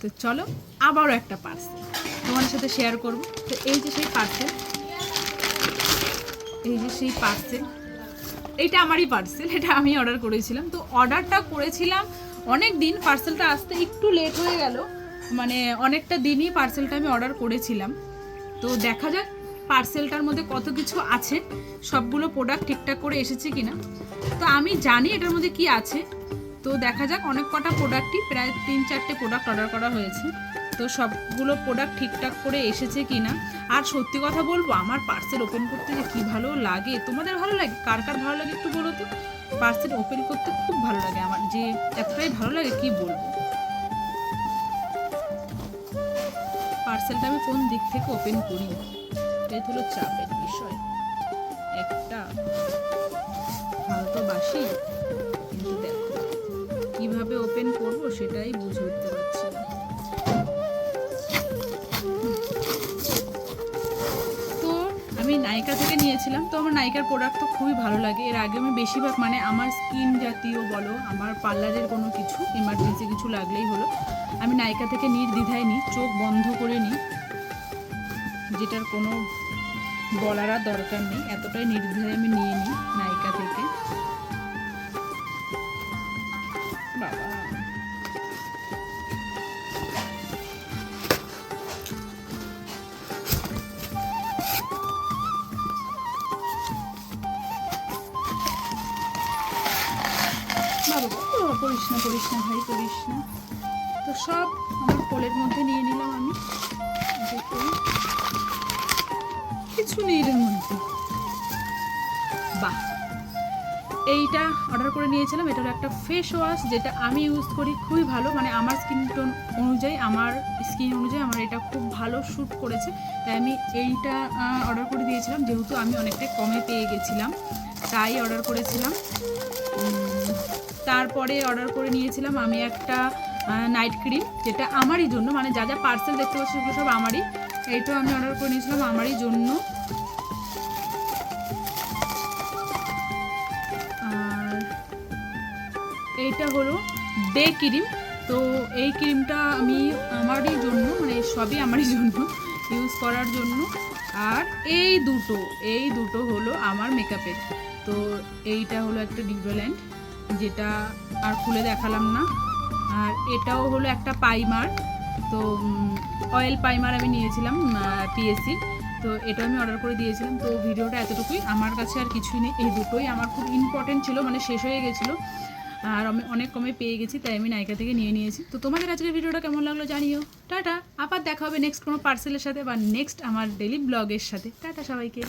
তো চলো, আবারও একটা পার্সেল তোমাদের সাথে শেয়ার করব। তো এই যে সেই পার্সেল এই যে সেই পার্সেল এইটা আমারই পার্সেল এটা আমি অর্ডার করেছিলাম। তো অর্ডারটা করেছিলাম অনেক দিন পার্সেলটা আসতে একটু লেট হয়ে গেল। মানে অনেকটা দিনই পার্সেলটা আমি অর্ডার করেছিলাম। তো দেখা যাক পার্সেলটার মধ্যে কত কিছু আছে, সবগুলো প্রোডাক্ট ঠিকঠাক করে এসেছে কিনা। তো আমি জানি এটার মধ্যে কি আছে। তো দেখা যাক, অনেক কটা প্রোডাক্টই প্রায় তিন চারটে প্রোডাক্ট অর্ডার করা হয়েছে। তো সবগুলো প্রোডাক্ট ঠিকঠাক করে এসেছে কিনা? আর সত্যি কথা বলব, আমার পার্সেল ওপেন করতে যে কী ভালো লাগে, তোমাদের ভালো লাগে? কার কার ভালো লাগে একটু বলো তো? পার্সেল ওপেন করতে খুব ভালো লাগে আমার, যে এতটাই ভালো লাগে কি বলব? পার্সেলটা আমি কোন দিক থেকে ওপেন করি? এটা হলো চাপের বিষয়। একটা, ভালো তো দেখো কীভাবে ওপেন করব সেটাই বুঝে উঠতে পারছি তো আমি নাইকা থেকে নিয়েছিলাম, তো আমার নাইকার প্রোডাক্ট তো খুবই ভালো লাগে। এর আগে আমি বেশিরভাগ মানে আমার স্কিন জাতীয় বলো, আমার পার্লারের কোনো কিছু এমার্জেন্সি কিছু লাগলেই হলো, আমি নাইকা থেকে নির্দ্বিধায় নিই, চোখ বন্ধ করে নিই, যেটার কোনো বলার আর দরকার নেই, এতটাই নির্দ্বিধায় আমি নিয়ে নিই নাইকা থেকে। করিস না করিস না ভাই, করিস না। তো সব আমার কোলের মধ্যে নিয়ে নিলাম আমি। কিছু নেই এর মধ্যে। বাহ! এইটা অর্ডার করে নিয়েছিলাম। এটা হলো একটা ফেস ওয়াশ যেটা আমি ইউজ করি খুবই ভালো। মানে আমার স্কিন টোন অনুযায়ী, আমার স্কিন অনুযায়ী আমার এটা খুব ভালো শ্যুট করেছে। তাই আমি এইটা অর্ডার করে দিয়েছিলাম। যেহেতু আমি অনেকটাই কমে পেয়ে গেছিলাম, তাই অর্ডার করেছিলাম। তারপরে অর্ডার করে নিয়েছিলাম আমি একটা নাইট ক্রিম যেটা আমারই জন্য। মানে যা যা পার্সেল দেখতে পাচ্ছি সেগুলো সব আমারই। এইটাও আমি অর্ডার করে নিয়েছিলাম আমারই জন্য। এইটা হলো ডে ক্রিম। তো এই ক্রিমটা আমি আমারই জন্য মানে সবই আমারই জন্য ইউজ করার জন্য। আর এই দুটো এই দুটো হলো আমার মেকআপের তো এইটা হলো একটা ডিউডোল্যান্ড যেটা আর খুলে দেখালাম না। আর এটাও হলো একটা পাইমার তো অয়েল পাইমার আমি নিয়েছিলাম পিএসসি তো এটা আমি অর্ডার করে দিয়েছিলাম। তো ভিডিওটা এতটুকুই। আমার কাছে আর কিছুই নেই। এই দুটোই আমার খুব ইম্পর্টেন্ট ছিল মানে শেষ হয়ে গেছিল। আর আমি অনেক কমে পেয়ে গেছি, তাই আমি নায়িকা থেকে নিয়ে নিয়েছি। তো তোমাদের আজকের ভিডিওটা কেমন লাগল জানিও। টাটা, আবার দেখা হবে নেক্সট কোনো পার্সেলের সাথে বা নেক্সট আমার ডেলি ব্লগের সাথে। টাটা সবাইকে।